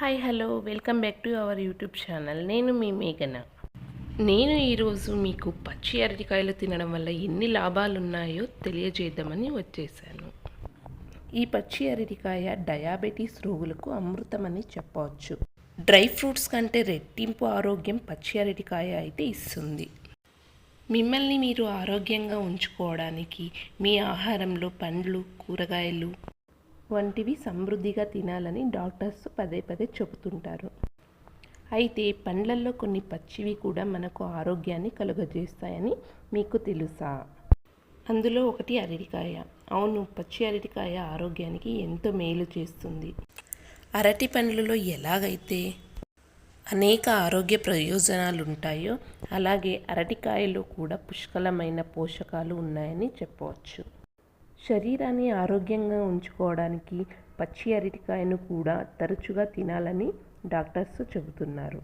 Hi hello welcome back to our YouTube channel. నేను మీ మేఘన. నేను ఈరోజు మీకు పచ్చి అరటికాయలు తినడం వల్ల ఎన్ని లాభాలు ఉన్నాయో తెలియజేద్దామని వచ్చేసాను. ఈ పచ్చి అరటికాయ డయాబెటీస్ రోగులకు అమృతమని చెప్పవచ్చు. డ్రై ఫ్రూట్స్ కంటే రెట్టింపు ఆరోగ్యం పచ్చి అరటికాయ అయితే ఇస్తుంది. మిమ్మల్ని మీరు ఆరోగ్యంగా ఉంచుకోవడానికి మీ ఆహారంలో పండ్లు కూరగాయలు వంటివి సమృద్ధిగా తినాలని డాక్టర్స్ పదే పదే చెబుతుంటారు. అయితే పండ్లల్లో కొన్ని పచ్చివి కూడా మనకు ఆరోగ్యాన్ని కలుగజేస్తాయని మీకు తెలుసా? అందులో ఒకటి అరటికాయ. అవును పచ్చి అరటికాయ ఆరోగ్యానికి ఎంతో మేలు చేస్తుంది? అరటి పండ్లలో ఎలాగైతే అనేక ఆరోగ్య ప్రయోజనాలు ఉంటాయో అలాగే అరటికాయలో కూడా పుష్కలమైన పోషకాలు ఉన్నాయని చెప్పవచ్చు. శరీరాన్ని ఆరోగ్యంగా ఉంచుకోవడానికి పచ్చి అరటికాయను కూడా తరచుగా తినాలని డాక్టర్స్ చెబుతున్నారు.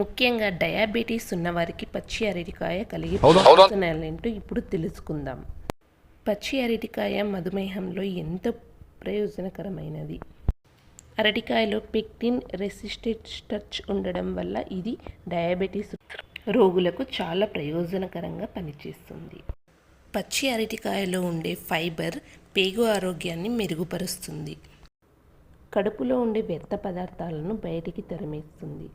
ముఖ్యంగా డయాబెటీస్ ఉన్నవారికి పచ్చి అరటికాయ కలిగి ప్రయోజనాలేంటో ఇప్పుడు తెలుసుకుందాం. పచ్చి అరటికాయ మధుమేహంలో ఎంతో ప్రయోజనకరమైనది? అరటికాయలో పెక్టిన్ రెసిస్టెంట్ స్టర్చ్ ఉండడం వల్ల ఇది డయాబెటీస్ రోగులకు చాలా ప్రయోజనకరంగా పనిచేస్తుంది. పచ్చి అరటికాయలో ఉండే ఫైబర్ పేగు ఆరోగ్యాన్ని మెరుగుపరుస్తుంది. కడుపులో ఉండే వ్యర్థ పదార్థాలను బయటికి తరిమేస్తుంది.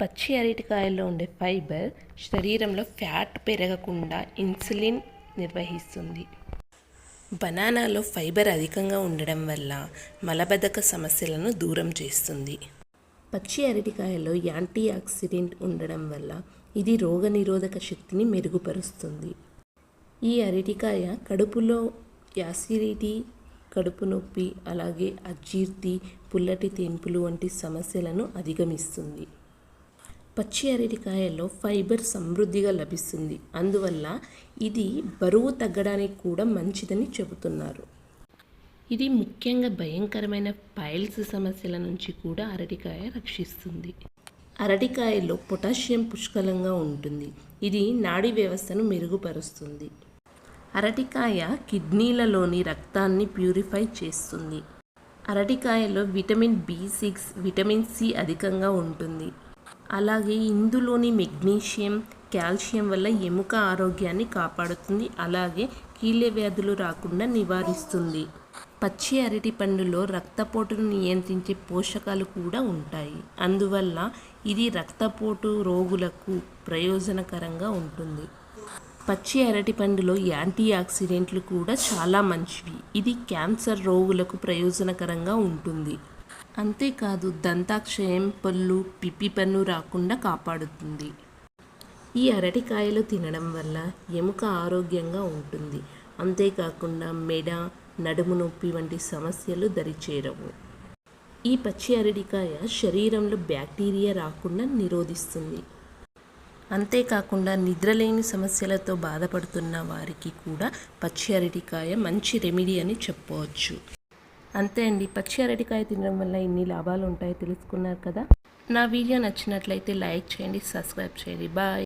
పచ్చి అరటికాయలో ఉండే ఫైబర్ శరీరంలో ఫ్యాట్ పెరగకుండా ఇన్సులిన్ నిర్వహిస్తుంది. బనానాలో ఫైబర్ అధికంగా ఉండడం వల్ల మలబద్ధక సమస్యలను దూరం చేస్తుంది. పచ్చి అరటికాయలో యాంటీ ఆక్సిడెంట్ ఉండడం వల్ల ఇది రోగనిరోధక శక్తిని మెరుగుపరుస్తుంది. ఈ అరటికాయ కడుపులో యాసిడిటీ కడుపు నొప్పి అలాగే అజీర్తి పుల్లటి తెంపులు వంటి సమస్యలను అధిగమిస్తుంది. పచ్చి అరటికాయలో ఫైబర్ సమృద్ధిగా లభిస్తుంది. అందువల్ల ఇది బరువు తగ్గడానికి కూడా మంచిదని చెబుతున్నారు. ఇది ముఖ్యంగా భయంకరమైన పైల్స్ సమస్యల నుంచి కూడా అరటికాయ రక్షిస్తుంది. అరటికాయలో పొటాషియం పుష్కలంగా ఉంటుంది. ఇది నాడీ వ్యవస్థను మెరుగుపరుస్తుంది. అరటికాయ కిడ్నీలలోని రక్తాన్ని ప్యూరిఫై చేస్తుంది. అరటికాయలో vitamin B six vitamin C అధికంగా ఉంటుంది. అలాగే ఇందులోని మెగ్నీషియం కాల్షియం వల్ల ఎముక ఆరోగ్యాన్ని కాపాడుతుంది. అలాగే కీళ్ళ వ్యాధులు రాకుండా నివారిస్తుంది. పచ్చి అరటి పండులో రక్తపోటును నియంత్రించే పోషకాలు కూడా ఉంటాయి. అందువల్ల ఇది రక్తపోటు రోగులకు ప్రయోజనకరంగా ఉంటుంది. పచ్చి అరటి పండులో యాంటీ ఆక్సిడెంట్లు కూడా చాలా మంచివి. ఇది క్యాన్సర్ రోగులకు ప్రయోజనకరంగా ఉంటుంది. అంతేకాదు దంతాక్షయం పళ్ళు పిప్పి పన్ను రాకుండా కాపాడుతుంది. ఈ అరటికాయలు తినడం వల్ల ఎముక ఆరోగ్యంగా ఉంటుంది. అంతేకాకుండా మెడ నడుము నొప్పి వంటి సమస్యలు దరిచేరవు. ఈ పచ్చి అరటికాయ శరీరంలో బ్యాక్టీరియా రాకుండా నిరోధిస్తుంది. అంతేకాకుండా నిద్రలేని సమస్యలతో బాధపడుతున్న వారికి కూడా పచ్చి అరటికాయ మంచి రెమెడీ అని చెప్పవచ్చు. అంతే అండి. పచ్చి అరటికాయ తినడం వల్ల ఇన్ని లాభాలు ఉంటాయో తెలుసుకున్నారు కదా? నా వీడియో నచ్చినట్లయితే లైక్ చేయండి సబ్స్క్రైబ్ చేయండి. బాయ్.